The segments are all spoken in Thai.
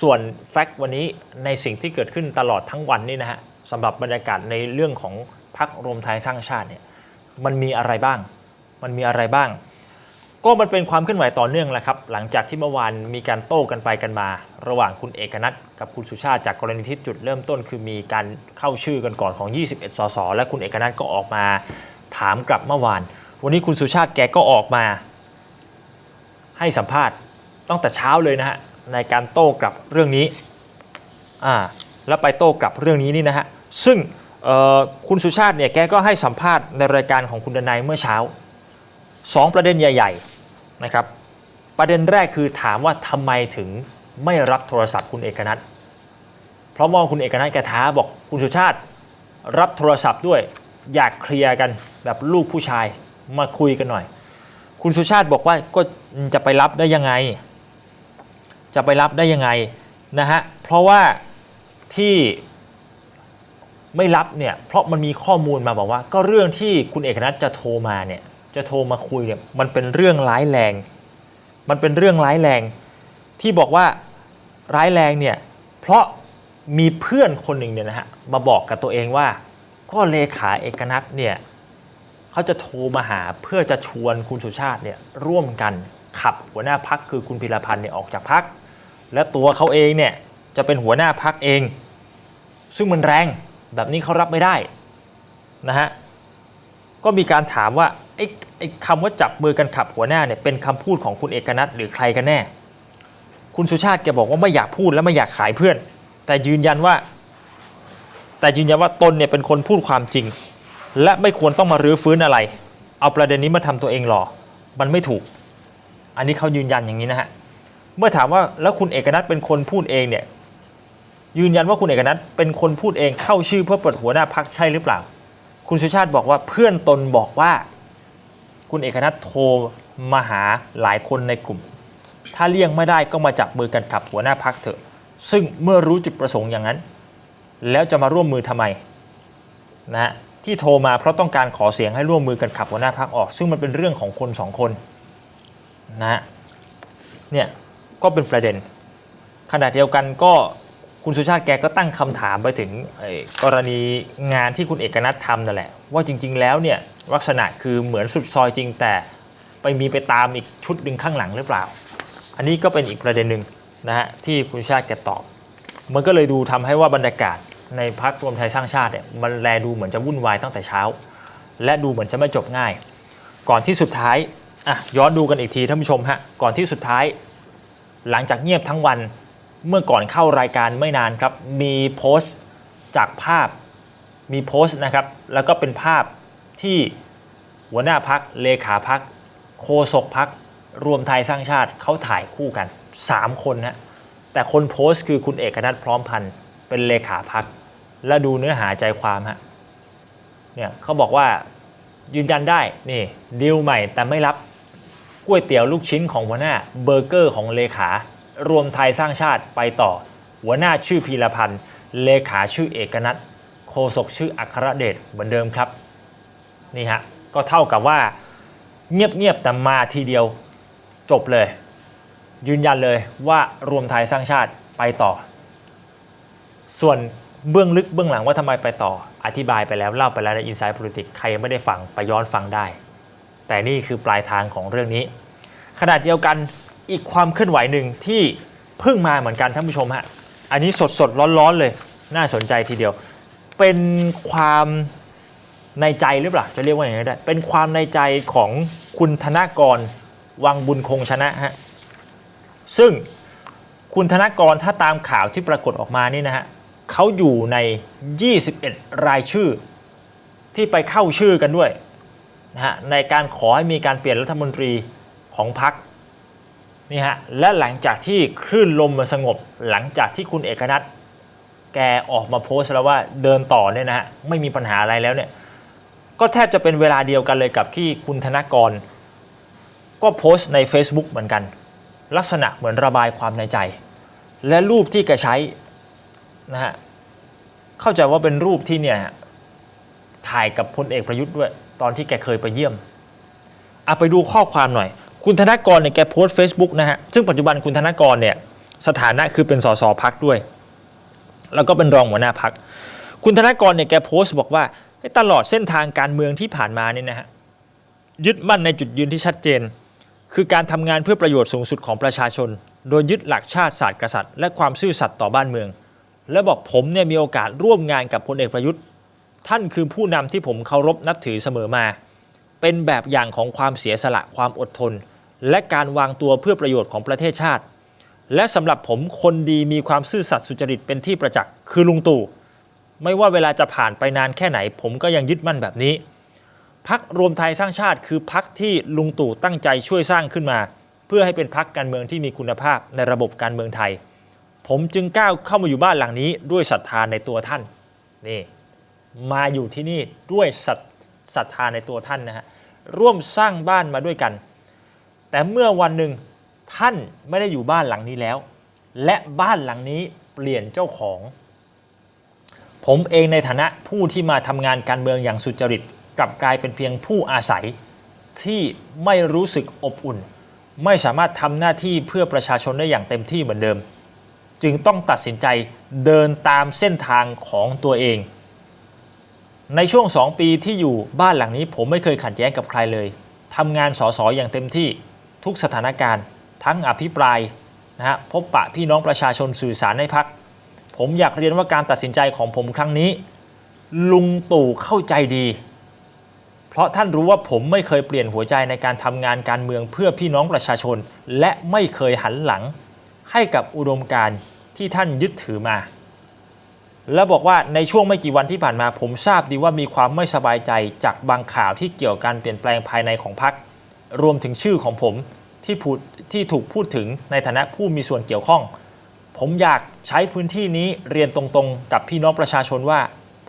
ส่วนแฟกต์วันนี้ในสิ่งที่เกิดขึ้นตลอดทั้งวันนี่นะฮะสำหรับบรรยากาศในเรื่องของพักรวมไทยสร้างชาติเนี่ยมันมีอะไรบ้าง มันมีอะไรบ้าง ก็มันเป็นความเคลื่อนไหวต่อเนื่องแหละครับ หลังจากที่เมื่อวานมีการโต้กันไปกันมา ระหว่างคุณเอกนัทกับคุณสุชาติจากกรณีที่จุดเริ่มต้น คือมีการเข้าชื่อกันก่อนของ 21 สส และคุณเอกนัทก็ออกมาถามกลับเมื่อวาน วันนี้คุณสุชาติแกก็ออกมา ให้สัมภาษณ์ตั้งแต่เช้าเลยนะฮะ ในการโต้กลับเรื่องนี้อ่าแล้วไปโต้กลับเรื่องนี้นี่นะฮะซึ่งคุณสุชาติเนี่ยแกก็ให้สัมภาษณ์ในรายการของคุณดนายเมื่อเช้าสองประเด็นใหญ่ๆนะครับประเด็นแรกคือถามว่าทำไมถึงไม่รับโทรศัพท์คุณเอกนัทเพราะว่าคุณเอกนัทแกท้าบอกคุณสุชาติ รับโทรศัพท์ด้วยอยากเคลียร์กันแบบลูกผู้ชายมาคุยกันหน่อย คุณสุชาติบอกว่าก็จะไปรับได้ยังไง จะไปรับได้ยังไงนะฮะเพราะว่าที่ไม่รับเนี่ยเพราะมันมีข้อมูลมาบอกว่า ก็เรื่องที่คุณเอกนัทจะโทรมาเนี่ยจะโทรมาคุยเนี่ยมันเป็นเรื่องร้ายแรง มันเป็นเรื่องร้ายแรง ที่บอกว่าร้ายแรงเนี่ยเพราะมีเพื่อนคนหนึ่งเนี่ยนะฮะมาบอกกับตัวเองว่า ก็เลขาเอกนัทเนี่ยเขาจะโทรมาหาเพื่อจะชวนคุณสุชาติเนี่ยร่วมกันขับหัวหน้าพักคือคุณพิรพันธ์เนี่ยออกจากพัก และตัวเขาเองเนี่ยจะเป็นหัวหน้าพักเอง ซึ่งมันแรงแบบนี้เขารับไม่ได้นะฮะก็มีการถามว่าไอ้ไอ้คำว่าจับมือกันขับหัวหน้าเนี่ยเป็นคำพูดของคุณเอกนัทหรือใครกันแน่ คุณสุชาติแกบอกว่าไม่อยากพูดและไม่อยากขายเพื่อน แต่ยืนยันว่า แต่ยืนยันว่าตนเนี่ยเป็นคนพูดความจริง และไม่ควรต้องมารื้อฟื้นอะไร เอาประเด็นนี้มาทำตัวเองหรอ มันไม่ถูก อันนี้เขายืนยันอย่างนี้นะฮะ เมื่อถามว่าแล้วคุณเอกนัทเป็นคนพูดเองเนี่ยยืนยันว่าคุณเอกนัทเป็นคนพูดเองเข้าชื่อเพื่อเปิดหัวหน้าพักใช่หรือเปล่า คุณสุชาติบอกว่าเพื่อนตนบอกว่า คุณเอกนัทโทรมาหาหลายคนในกลุ่ม ถ้าเลี่ยงไม่ได้ก็มาจับมือกันขับหัวหน้าพักเถอะ ซึ่งเมื่อรู้จุดประสงค์อย่างนั้น แล้วจะมาร่วมมือทำไมนะฮะที่โทรมาเพราะต้องการขอเสียงให้ร่วมมือกันขับหัวหน้าพักออก ซึ่งมันเป็นเรื่องของคนสองคนนะฮะเนี่ย ก็เป็นประเด็น ขณะเดียวกันก็คุณสุชาติแกก็ตั้งคำถามไปถึงกรณีงานที่คุณเอกนัททำนั่นแหละ ว่าจริง ๆ แล้วเนี่ยลักษณะคือเหมือนสุดซอยจริงแต่ไปมีไปตามอีกชุดหนึ่งข้างหลังหรือเปล่า อันนี้ก็เป็นอีกประเด็นหนึ่งนะฮะที่คุณชาติแกตอบ มันก็เลยดูทำให้ว่าบรรยากาศในพักรวมไทยสร้างชาติเนี่ยมันแลดูเหมือนจะวุ่นวายตั้งแต่เช้า และดูเหมือนจะไม่จบง่าย ก่อนที่สุดท้ายอะย้อนดูกันอีกทีท่านผู้ชมฮะก่อนที่สุดท้าย หลังจากเงียบทั้งวันเมื่อก่อนเข้ารายการไม่นานครับ มีโพสต์จากภาพมีโพสต์นะครับ แล้วก็เป็นภาพที่หัวหน้าพักเลขาพักโฆษกพักรวมไทยสร้างชาติเขาถ่ายคู่กัน 3 คนฮะแต่คนโพสต์คือคุณเอกนัทพร้อมพันธ์เป็นเลขาพักและดูเนื้อหาใจความฮะเนี่ยเขาบอกว่ายืนยันได้นี่ดีลใหม่แต่ไม่รับ ก๋วยเตี๋ยวลูกชิ้นของหัวหน้าเบอร์เกอร์ของเลขา รวมไทยสร้างชาติไปต่อ หัวหน้าชื่อพีรพันธ์ เลขาชื่อเอกนัทโฆษกชื่ออัครเดชเหมือนเดิมครับนี่ฮะก็เท่ากับว่าเงียบๆแต่มาทีเดียวจบเลย ยืนยันเลยว่ารวมไทยสร้างชาติไปต่อ ส่วนเบื้องลึกเบื้องหลังว่าทำไมไปต่อ อธิบายไปแล้วเล่าไปแล้วใน Inside Politics ใครยังไม่ได้ฟังไปย้อนฟังได้ แต่นี่คือปลายทางของเรื่องนี้ ขณะเดียวกันอีกความเคลื่อนไหวหนึ่งที่เพิ่งมาเหมือนกันท่านผู้ชมฮะอันนี้สดสดร้อนๆเลย น่าสนใจทีเดียว เป็นความในใจหรือเปล่าจะเรียกว่าอย่างไรได้ เป็นความในใจของคุณธนากรวังบุญคงชนะฮะซึ่งคุณธนากรถ้าตามข่าวที่ปรากฏออกมานี่นะฮะเขาอยู่ใน 21 รายชื่อ ที่ไปเข้าชื่อกันด้วยนะฮะในการขอให้มีการเปลี่ยนรัฐมนตรี ของพรรคนี่ฮะและหลังจากที่คลื่นลมมันสงบ หลังจากที่คุณเอกนัทแกออกมาโพสต์แล้วว่าเดินต่อเนี่ยนะฮะไม่มีปัญหาอะไรแล้วเนี่ยก็แทบจะเป็นเวลาเดียวกันเลยกับที่คุณธนกร ก็โพสต์ใน Facebook เหมือนกัน ลักษณะเหมือนระบายความในใจ และรูปที่แกใช้นะฮะเข้าใจว่าเป็นรูปที่เนี่ยถ่ายกับพลเอกประยุทธ์ด้วย ตอนที่แกเคยไปเยี่ยมเอะไปดูข้อความหน่อย คุณธนากรเนี่ยแกโพสต์ Facebook นะฮะ ซึ่งปัจจุบันคุณธนากรเนี่ยสถานะคือเป็นสสพักด้วย แล้วก็เป็นรองหัวหน้าพัก คุณธนกรเนี่ยแกโพสต์บอกว่าตลอดเส้นทางการเมืองที่ผ่านมาเนี่ยนะฮะยึดมั่นในจุดยืนที่ชัดเจน คือการทำงานเพื่อประโยชน์สูงสุดของประชาชน โดยยึดหลักชาติศาสตร์กษัตริย์และความซื่อสัตย์ต่อบ้านเมือง และบอกผมเนี่ยมีโอกาสร่วมงานกับพลเอกประยุทธ์ ท่านคือผู้นำที่ผมเคารพนับถือเสมอมา เป็นแบบอย่างของความเสียสละความอดทน และการวางตัวเพื่อประโยชน์ของประเทศชาติ และสำหรับผมคนดีมีความซื่อสัตย์สุจริตเป็นที่ประจักษ์คือลุงตู่ไม่ว่าเวลาจะผ่านไปนานแค่ไหน ผมก็ยังยึดมั่นแบบนี้พักรวมไทยสร้างชาติคือพักที่ลุงตู่ตั้งใจช่วยสร้างขึ้นมา เพื่อให้เป็นพักการเมืองที่มีคุณภาพในระบบการเมืองไทย ผมจึงก้าวเข้ามาอยู่บ้านหลังนี้ด้วยศรัทธาในตัวท่านนี่มาอยู่ที่นี่ด้วยศรัทศรัทธาในตัวท่านนะฮะร่วมสร้างบ้านมาด้วยกัน แต่เมื่อวันหนึ่งท่านไม่ได้อยู่บ้านหลังนี้แล้ว และบ้านหลังนี้เปลี่ยนเจ้าของ ผมเองในฐานะผู้ที่มาทำงานการเมืองอย่างสุจริตกลับกลายเป็นเพียงผู้อาศัยที่ไม่รู้สึกอบอุ่น ไม่สามารถทำหน้าที่เพื่อประชาชนได้อย่างเต็มที่เหมือนเดิม จึงต้องตัดสินใจเดินตามเส้นทางของตัวเอง ในช่วง 2 ปีที่อยู่บ้านหลังนี้ผมไม่เคยขัดแย้งกับใครเลยทำงานสสอย่างเต็มที่ ทุกสถานการณ์ ทั้งอภิปรายนะฮะพบปะพี่น้องประชาชนสื่อสารในพัก ผมอยากเรียนว่าการตัดสินใจของผมครั้งนี้ ลุงตู่เข้าใจดี เพราะท่านรู้ว่าผมไม่เคยเปลี่ยนหัวใจในการทำงานการเมืองเพื่อพี่น้องประชาชน และไม่เคยหันหลัง ให้กับอุดมการณ์ที่ท่านยึดถือมาและบอกว่าในช่วงไม่กี่วันที่ผ่านมาผมทราบดีว่ามีความไม่สบายใจจากบางข่าวที่เกี่ยวกับการเปลี่ยนแปลงภายในของพรรค รวมถึงชื่อของผมที่พูดที่ถูกพูดถึงในฐานะผู้มีส่วนเกี่ยวข้อง ผมอยากใช้พื้นที่นี้เรียนตรงๆ กับพี่น้องประชาชนว่า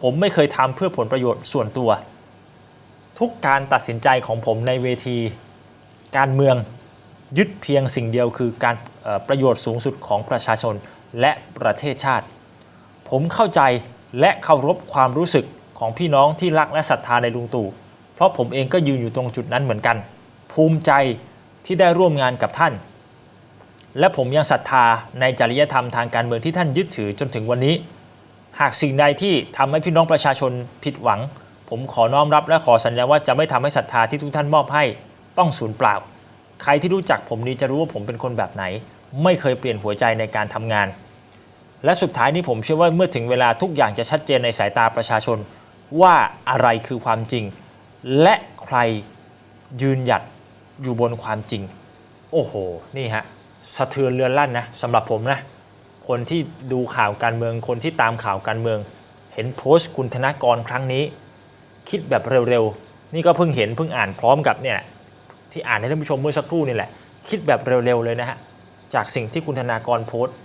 ผมไม่เคยทำเพื่อผลประโยชน์ส่วนตัว ทุกการตัดสินใจของผมในเวที การเมืองยึดเพียงสิ่งเดียวคือการประโยชน์สูงสุดของประชาชนและประเทศชาติ ผมเข้าใจและเคารพความรู้สึกของพี่น้องที่รักและศรัทธาในลุงตู่ เพราะผมเองก็ยืนอยู่ตรงจุดนั้นเหมือนกัน ภูมิใจที่ได้ร่วมงานกับท่าน และผมยังศรัทธาในจริยธรรมทางการเมืองที่ท่านยึดถือจนถึงวันนี้ หากสิ่งใดที่ทำให้พี่น้องประชาชนผิดหวัง ผมขอน้อมรับและขอสัญญาว่าจะไม่ทำให้ศรัทธาที่ทุกท่านมอบให้ต้องสูญเปล่า ใครที่รู้จักผมนี้จะรู้ว่าผมเป็นคนแบบไหน ไม่เคยเปลี่ยนหัวใจในการทำงาน และสุดท้ายนี้ผมเชื่อว่าเมื่อถึงเวลาทุกอย่างจะชัดเจนในสายตาประชาชนว่าอะไรคือความจริง และใครยืนหยัด อยู่บนความจริง โอ้โห นี่ฮะ สะเทือนเรือนลั่นนะสำหรับผมนะ คนที่ดูข่าวการเมือง คนที่ตามข่าวการเมือง เห็นโพสต์คุณธนากรครั้งนี้ คิดแบบเร็วๆ นี่ก็เพิ่งเห็นเพิ่งอ่านพร้อมกับเนี่ยที่อ่านให้ท่านผู้ชมเมื่อสักครู่นี่แหละ คิดแบบเร็วๆเลยนะฮะ จากสิ่งที่คุณธนากรโพสต์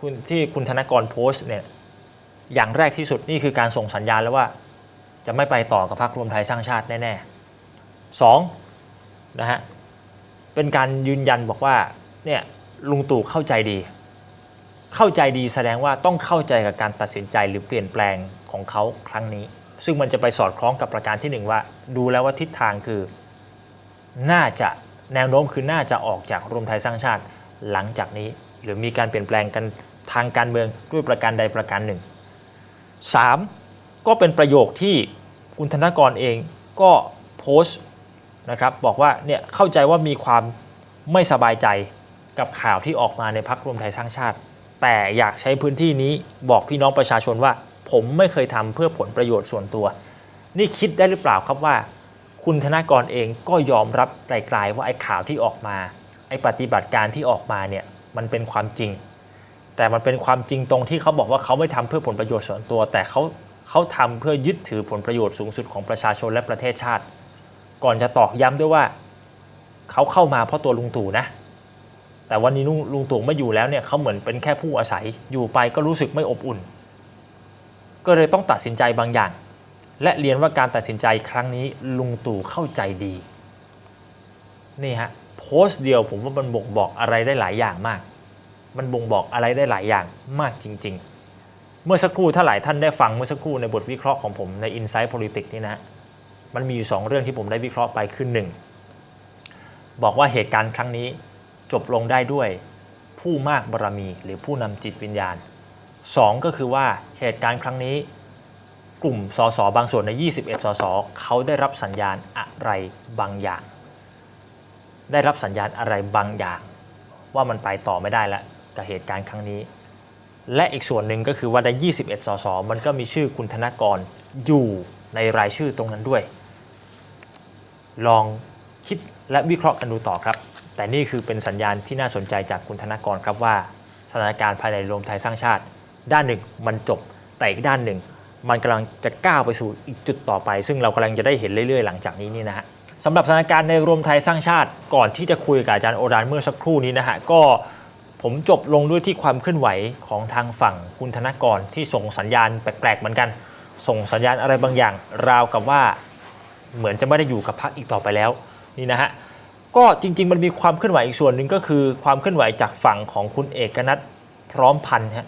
คุณที่คุณธนากรโพสต์เนี่ย อย่างแรกที่สุดนี่คือการส่งสัญญาณแล้วว่า จะไม่ไปต่อกับพรรครวมไทยสร้างชาติแน่ๆสอง นะฮะเป็นการยืนยันบอกว่าเนี่ยลุงตู่เข้าใจดี เข้าใจดีแสดงว่าต้องเข้าใจกับการตัดสินใจหรือเปลี่ยนแปลงของเขาครั้งนี้ ซึ่งมันจะไปสอดคล้องกับประการที่หนึ่งว่า ดูแล้วว่าทิศทางคือ น่าจะแนวโน้มคือน่าจะออกจากรวมไทยสร้างชาติหลังจากนี้ หรือมีการเปลี่ยนแปลงกันทางการเมืองด้วยประการใดประการหนึ่ง 3. ก็เป็นประโยคที่คุณธนกรเองก็โพสต์ นะครับบอกว่าเนี่ยเข้าใจว่ามีความไม่สบายใจกับข่าวที่ออกมาในพักรวมไทยสร้างชาติ แต่อยากใช้พื้นที่นี้บอกพี่น้องประชาชนว่า ผมไม่เคยทำเพื่อผลประโยชน์ส่วนตัว นี่คิดได้หรือเปล่าครับว่า คุณธนากรเองก็ยอมรับไกลๆว่าไอ้ข่าวที่ออกมา ไอ้ปฏิบัติการที่ออกมาเนี่ยมันเป็นความจริง แต่มันเป็นความจริงตรงที่เขาบอกว่าเขาไม่ทำเพื่อผลประโยชน์ส่วนตัว แต่เขาเขาทำเพื่อยึดถือผลประโยชน์สูงสุดของประชาชนและประเทศชาติ ก่อนจะตอกย้ำด้วยว่าเขาเข้ามาเพราะตัวลุงตู่นะ แต่วันนี้ลุงลุงตู่ไม่อยู่แล้วเนี่ยเขาเหมือนเป็นแค่ผู้อาศัยอยู่ไปก็รู้สึกไม่อบอุ่น ก็เลยต้องตัดสินใจบางอย่าง และเรียนว่าการตัดสินใจครั้งนี้ลุงตู่เข้าใจดี นี่ฮะโพสต์เดียวผมว่ามันบ่งบอกอะไรได้หลายอย่างมาก มันบ่งบอกอะไรได้หลายอย่างมากจริง ๆ เมื่อสักครู่ถ้าหลายท่านได้ฟังเมื่อสักครู่ในบทวิเคราะห์ของผมใน Insight Politics นี่นะ มันมีอยู่สองเรื่องที่ผมได้วิเคราะห์ไปคือหนึ่งบอกว่าเหตุการณ์ครั้งนี้จบลงได้ด้วยผู้มากบารมีหรือผู้นำจิตวิญญาณสองก็คือว่าเหตุการณ์ครั้งนี้ กลุ่มสสบางส่วนใน 21สสเขาได้รับสัญญาณอะไรบางอย่าง ได้รับสัญญาณอะไรบางอย่าง ว่ามันไปต่อไม่ได้แล้วกับเหตุการณ์ครั้งนี้ และอีกส่วนหนึ่งก็คือว่าใน 21สสมันก็มีชื่อคุณธนกรอยู่ในรายชื่อตรงนั้นด้วย ลองคิดและวิเคราะห์กันดูต่อครับ แต่นี่คือเป็นสัญญาณที่น่าสนใจจากคุณธนกรครับว่าสถานการณ์ภายในรวมไทยสร้างชาติ ด้านหนึ่งมันจบแต่อีกด้านหนึ่ง มันกำลังจะก้าวไปสู่อีกจุดต่อไป ซึ่งเรากำลังจะได้เห็นเรื่อยๆ หลังจากนี้นี่นะฮะสำหรับสถานการณ์ในรวมไทยสร้างชาติ ก่อนที่จะคุยกับอาจารย์โอรานเมื่อสักครู่นี้นะฮะก็ผมจบลงด้วยที่ความเคลื่อนไหวของทางฝั่งคุณธนกรที่ส่งสัญญาณแปลกๆเหมือนกัน ส่งสัญญาณอะไรบางอย่าง ราวกับว่า เหมือนจะไม่ได้อยู่กับพรรคอีกต่อไปแล้วนี่นะฮะก็จริง ๆ มันมีความเคลื่อนไหวอีกส่วนหนึ่งก็คือความเคลื่อนไหวจากฝั่งของคุณเอกนัทพร้อมพันธ์ฮะ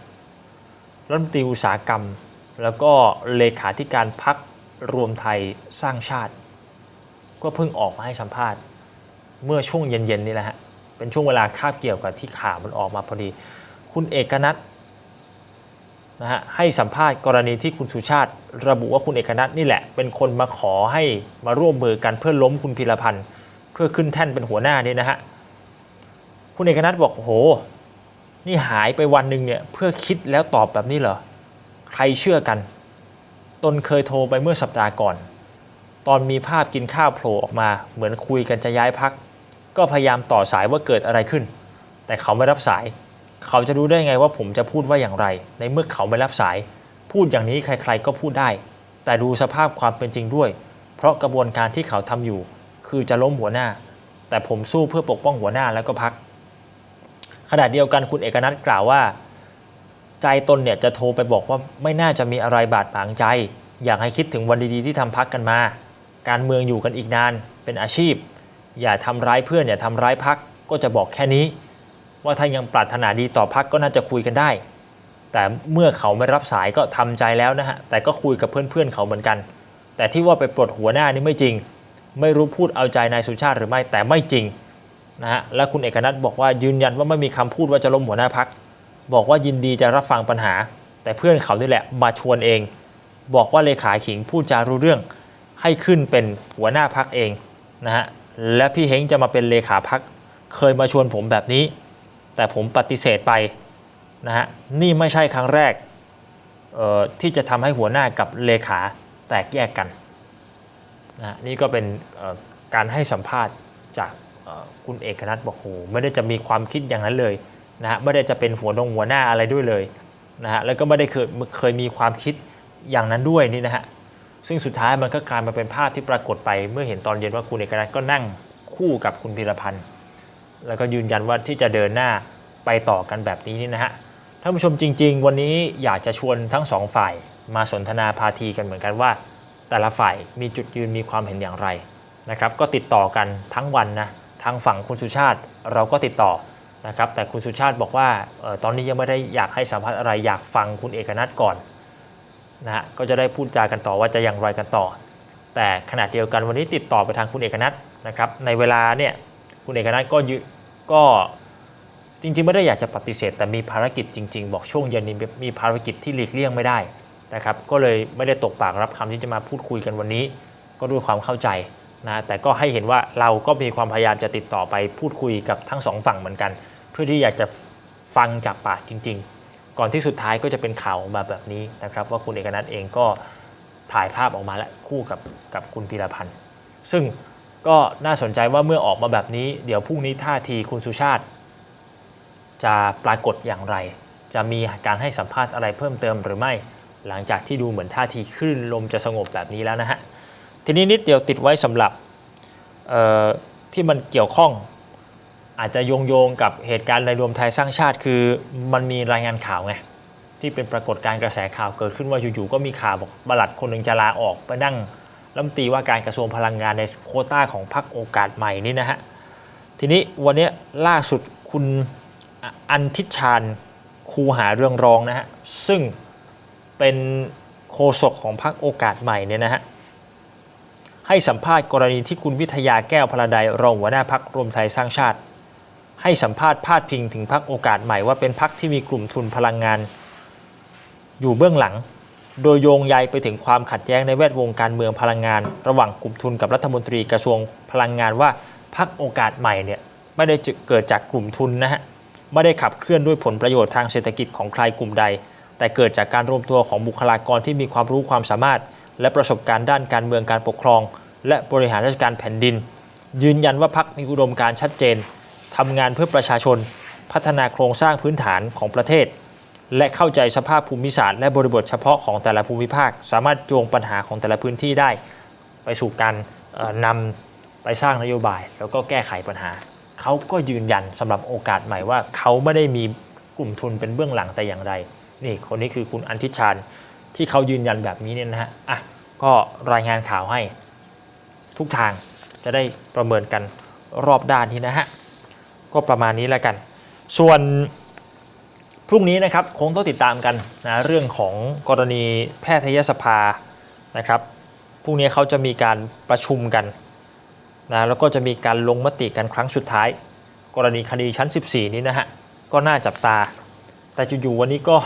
รัฐมนตรีอุตสาหกรรม แล้วก็เลขาธิการพักรวมไทยสร้างชาติ ก็เพิ่งออกมาให้สัมภาษณ์ เมื่อช่วงเย็นๆนี่แหละฮะเป็นช่วงเวลาคาบเกี่ยวกับที่ข่าวมันออกมาพอดี คุณเอกนัท นะฮะให้สัมภาษณ์กรณีที่คุณสุชาติ ระบุว่าคุณเอกนัทนี่แหละ เป็นคนมาขอให้มาร่วมมือกันเพื่อล้มคุณพีรพันธ์เพื่อขึ้นแท่นเป็นหัวหน้านี่นะฮะคุณเอกนัทบอกโอ้โห นี่หายไปวันหนึ่งเนี่ยเพื่อคิดแล้วตอบแบบนี้เหรอใครเชื่อกัน ตนเคยโทรไปเมื่อสัปดาห์ก่อน ตอนมีภาพกินข้าวโผล่ออกมา เหมือนคุยกันจะย้ายพัก ก็พยายามต่อสายว่าเกิดอะไรขึ้น แต่เขาไม่รับสาย เขาจะรู้ได้ไงว่าผมจะพูดว่าอย่างไร ในเมื่อเขาไม่รับสาย พูดอย่างนี้ใครๆก็พูดได้ แต่ดูสภาพความเป็นจริงด้วย เพราะกระบวนการที่เขาทำอยู่ คือจะล้มหัวหน้า แต่ผมสู้เพื่อปกป้องหัวหน้าแล้วก็พักขณะเดียวกันคุณเอกนัทกล่าวว่า ใจตนเนี่ยจะโทรไปบอกว่าไม่น่าจะมีอะไรบาดหมางใจ อยากให้คิดถึงวันดีๆที่ทำพักกันมา การเมืองอยู่กันอีกนานเป็นอาชีพ อย่าทำร้ายเพื่อนอย่าทำร้ายพักก็จะบอกแค่นี้ ว่าถ้ายังปรารถนาดีต่อพักก็น่าจะคุยกันได้ แต่เมื่อเขาไม่รับสายก็ทำใจแล้วนะฮะ แต่ก็คุยกับเพื่อนๆเขาเหมือนกัน แต่ที่ว่าไปปลดหัวหน้านี่ไม่จริง ไม่รู้พูดเอาใจนายสุชาติหรือไม่แต่ไม่จริงนะฮะ และคุณเอกนัทบอกว่ายืนยันว่าไม่มีคำพูดว่าจะล้มหัวหน้าพัก บอกว่ายินดีจะรับฟังปัญหา แต่เพื่อนเขานี่แหละมาชวนเอง บอกว่าเลขาขิงพูดจารู้เรื่องให้ขึ้นเป็นหัวหน้าพักเองนะฮะ และพี่เฮงจะมาเป็นเลขาพัก เคยมาชวนผมแบบนี้ แต่ผมปฏิเสธไปนะฮะนี่ไม่ใช่ครั้งแรกที่จะทำให้หัวหน้ากับเลขาแตกแยกกันนะฮะนี่ก็เป็นการให้สัมภาษณ์จากคุณเอกนัทบอกโหไม่ได้จะมีความคิดอย่างนั้นเลยนะฮะไม่ได้จะเป็นหัวนงหัวหน้าอะไรด้วยเลยนะฮะแล้วก็ไม่ได้เคยเคยมีความคิดอย่างนั้นด้วยนี่นะฮะซึ่งสุดท้ายมันก็กลายมาเป็นภาพที่ปรากฏไปเมื่อเห็นตอนเย็นว่าคุณเอกนัทก็นั่งคู่กับคุณพีรพันธ์ แล้วก็ยืนยันว่าที่จะเดินหน้าไปต่อกันแบบนี้นี่นะฮะท่านผู้ชมจริง ๆ วันนี้อยากจะชวนทั้งสองฝ่ายมาสนทนาพาทีกันเหมือนกันว่า แต่ละฝ่ายมีจุดยืนมีความเห็นอย่างไรนะครับก็ติดต่อกันทั้งวันนะทางฝั่งคุณสุชาติเราก็ติดต่อนะครับแต่คุณสุชาติบอกว่าออตอนนี้ยังไม่ได้อยากให้สัมภาษณ์อะไรอยากฟังคุณเอกนัทก่อนนะฮะก็จะได้พูดจากันต่อว่าจะอย่างไรกันต่อ แต่ขณะเดียวกันวันนี้ติดต่อไปทางคุณเอกนัทนะครับในเวลาเนี่ย คุณเอกนัทก็ยืก็จริงๆ ไม่ได้อยากจะปฏิเสธ แต่มีภารกิจจริง ๆ บอกช่วงเย็นนี้มีภารกิจที่หลีกเลี่ยงไม่ได้นะครับ ก็เลยไม่ได้ตกปากรับคำที่จะมาพูดคุยกันวันนี้ ก็ด้วยความเข้าใจนะแต่ก็ให้เห็นว่าเราก็มีความพยายามจะติดต่อไปพูดคุยกับทั้งสองฝั่งเหมือนกัน เพื่อที่อยากจะฟังจากปากจริง ๆ ก่อนที่สุดท้ายก็จะเป็นข่าวมาแบบนี้นะครับ ว่าคุณเอกนัทเองก็ถ่ายภาพออกมาและคู่กับกับคุณพีรพันธ์ซึ่ง ก็น่าสนใจว่าเมื่อออกมาแบบนี้ เดี๋ยวพรุ่งนี้ท่าทีคุณสุชาติ จะปรากฏอย่างไร จะมีการให้สัมภาษณ์อะไรเพิ่มเติมหรือไม่ หลังจากที่ดูเหมือนท่าทีคลื่นลมจะสงบแบบนี้แล้วนะฮะ ทีนี้นิดเดียวติดไว้สำหรับที่มันเกี่ยวข้อง อาจจะโยงโยงกับเหตุการณ์ในรวมไทยสร้างชาติ คือมันมีรายงานข่าวไงที่เป็นปรากฏการณ์กระแสข่าวเกิดขึ้นว่าอยู่ๆก็มีข่าวบอกบลัดคนหนึ่งจะลาออกไปนั่ง รัฐมนตรีว่าการกระทรวงพลังงานในโคต้าของพรรคโอกาสใหม่นี่นะฮะ ทีนี้วันนี้ล่าสุดคุณอันทิชานคูหาเรืองรองนะฮะ ซึ่งเป็นโฆษกของพรรคโอกาสใหม่เนี่ยนะฮะ ให้สัมภาษณ์กรณีที่คุณวิทยาแก้วพลาไดรองหัวหน้าพักรวมไทยสร้างชาติ ให้สัมภาษณ์พาดพิงถึงพักโอกาสใหม่ว่าเป็นพักที่มีกลุ่มทุนพลังงาน อยู่เบื้องหลัง โดยโยงใยไปถึงความขัดแย้งในแวดวงการเมืองพลังงาน ระหว่างกลุ่มทุนกับรัฐมนตรีกระทรวงพลังงานว่าพักโอกาสใหม่เนี่ยไม่ได้เกิดจากกลุ่มทุนนะฮะไม่ได้ขับเคลื่อนด้วยผลประโยชน์ทางเศรษฐกิจของใครกลุ่มใด แต่เกิดจากการรวมตัวของบุคลากรที่มีความรู้ความสามารถ และประสบการณ์ด้านการเมืองการปกครอง และบริหารราชการแผ่นดิน ยืนยันว่าพักมีอุดมการชัดเจนทำงานเพื่อประชาชน พัฒนาโครงสร้างพื้นฐานของประเทศ และเข้าใจสภาพภูมิศาสตร์และบริบทเฉพาะของแต่ละภูมิภาค สามารถโยงปัญหาของแต่ละพื้นที่ได้ ไปสู่การเอ่อนำไปสร้างนโยบาย แล้วก็แก้ไขปัญหา เขาก็ยืนยันสำหรับโอกาสใหม่ว่าเขาไม่ได้มีกลุ่มทุนเป็นเบื้องหลังแต่อย่างใดนี่คนนี้คือคุณอันทิชานที่เขายืนยันแบบนี้เนี่ยนะฮะอะก็รายงานข่าวให้ทุกทางจะได้ประเมินกันรอบด้านนี้นะฮะก็ประมาณนี้แล้วกัน ส่วน พรุ่งนี้นะครับคงต้องติดตามกันนะเรื่องของกรณีแพทยสภานะครับพรุ่งนี้เขาจะมีการประชุมกันนะแล้วก็จะมีการลงมติกันครั้งสุดท้าย กรณีคดีชั้น 14 นี้นะฮะก็น่าจับตา แต่อยู่ๆวันนี้ก็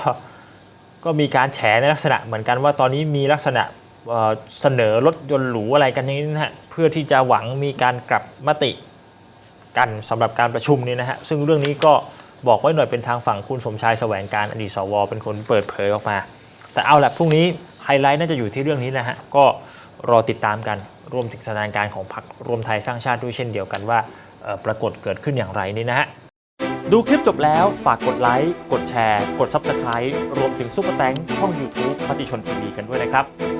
ก็มีการแฉในลักษณะเหมือนกันว่าตอนนี้มีลักษณะเเสนอรถยนต์หรูอะไรกันอย่างนี้นะฮะเพื่อที่จะหวังมีการกลับมติกันสำหรับการประชุมนี้นะฮะซึ่งเรื่องนี้ก็ บอกไว้หน่อยเป็นทางฝั่งคุณสมชายแสวงการอดีตสว เป็นคนเปิดเผยออกมา แต่เอาละพรุ่งนี้ไฮไลท์น่าจะอยู่ที่เรื่องนี้นะฮะก็รอติดตามกันรวมถึงสถานการณ์ของพรรครวมไทยสร้างชาติด้วยเช่นเดียวกันว่าปรากฏเกิดขึ้นอย่างไรนี่นะฮะดูคลิปจบแล้วฝากกดไลค์ กดแชร์ กด Subscribe รวมถึงซุปเปอร์แตงช่อง YouTube มติชนทีวีกันด้วยนะครับ